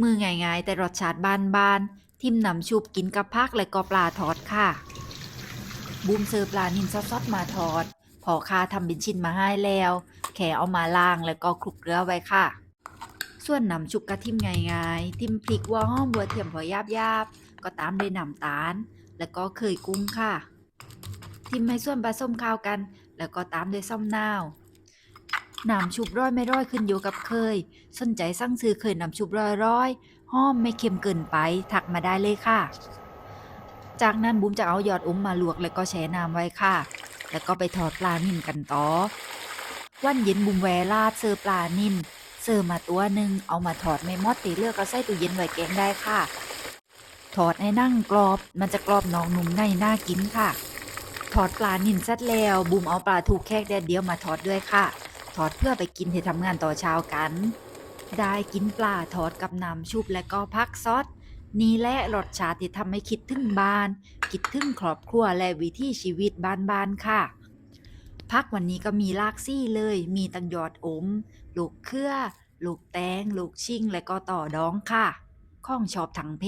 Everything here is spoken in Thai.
มือง่ายๆ แต่รสชาติบ้านๆทิมหนำชุบกินกับพักและก็ปลาทอดค่ะ บูมเสิร์ปลานินซอสมาทอด พอค่าทำเป็นชิ้นมาให้แล้ว แค่เอามาล้างแล้วก็คลุกเกลือไว้ค่ะ ส่วนหนำชุบกระทิมง่ายๆทิมพริกวัวหอมบัวเทียมพอยาบๆก็ตามด้วยน้ำตาล แล้วก็เคยกุ้งค่ะ ทิมให้ส่วนผสมข้ากัน แล้วก็ตามด้วยส้มนาว น้ำชุบร้อยไม่ร้อยขึ้นอยู่กับเคย สนใจสั่งซื้อเคยน้ำชุบร้อยร้อยหอมไม่เค็มเกินไปถักมาได้เลยค่ะ จากนั้นบุ้มจะเอายอดอุ้มมาลวกแล้วก็แช่น้ำไว้ค่ะ แล้วก็ไปทอดปลานิ่มกันต่อ วันเย็นบุ้มแวลาดเซอร์ปลานิ่มเซอร์มาตัวหนึ่งเอามาถอดไม่มอดตีเลือกก็ใส่ตู้เย็นไว้แกงได้ค่ะถอดให้นั่งกรอบมันจะกรอบนองนุ่มในน่ากินค่ะถอดปลานิ่มเสร็จแล้วบุมเอาปลาถูกแคกแดดเดียวมาทอดด้วยค่ะ ทอดเพื่อไปกินที่ทำงานต่อเช้ากัน ได้กินปลาทอดกับน้ำชุบและก็พักซอสนี่แหละรสชาติที่ทำให้คิดถึงบ้าน คิดถึงครอบครัวและวิถีชีวิตบ้านๆค่ะ พักวันนี้ก็มีลากซี่เลย มีตังยอดอม ลูกเครือ ลูกแตง ลูกชิงและก็ต่อดองค่ะ ข้องชอบทังเพ